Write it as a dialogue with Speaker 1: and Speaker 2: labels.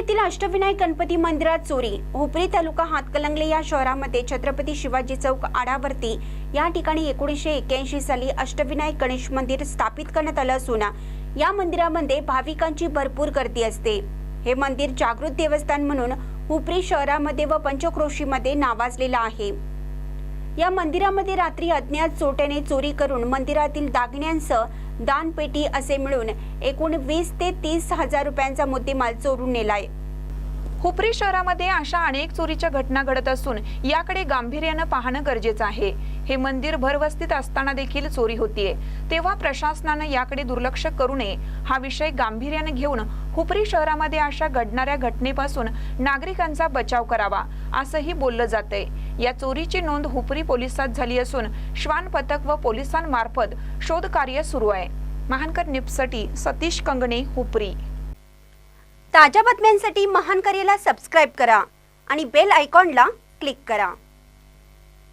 Speaker 1: येथील अष्टविनायक गणपती मंदिरात चोरी. हुपरी तालुका हातकलंगले या शहरामध्ये छत्रपती शिवाजी चौक आडावरती या ठिकाणी एकोणीसशे एक्क्याऐंशी साली अष्टविनायक गणेश मंदिर स्थापित करण्यात आलं असून या मंदिरामध्ये भाविकांची भरपूर गर्दी असते. हे मंदिर जागृत देवस्थान म्हणून हुपरी शहरामध्ये व पंचक्रोशीमध्ये नावाजलेलं आहे. या मंदिरामध्ये रात्री अज्ञात चोट्याने चोरी करून मंदिरातील दागिन्यांसह दानपेटी असे मिळून एकूण वीस ते तीस हजार रुपयांचा मुद्देमाल चोरून नेलाय.
Speaker 2: हुपरी शहरामध्ये अशा अनेक चोरीच्या घटना घडत असून याकडे गांभीर्यानं पाहणं गरजेचं आहे. हे मंदिर भरवस्तीत असताना देखील चोरी होतीये. तेव्हा प्रशासनानं याकडे दुर्लक्ष करू नये हा विषय गांभीर्यानं घेऊन हुपरी शहरामध्ये अशा घडणाऱ्या घटनेपासून नागरिकांचा बचाव करावा असंही बोललं जातंय. या चोरीची नोंद हुपरी पोलिसात झाली असून श्वान पथक व पोलिसांमार्फत शोध कार्य सुरू आहे. महानकर निप्ससाठी सतीश कंगणे हुपरी.
Speaker 1: ताज्या बातम्यांसाठी महान करेला सबस्क्राईब करा आणि बेल आयकॉनला क्लिक करा.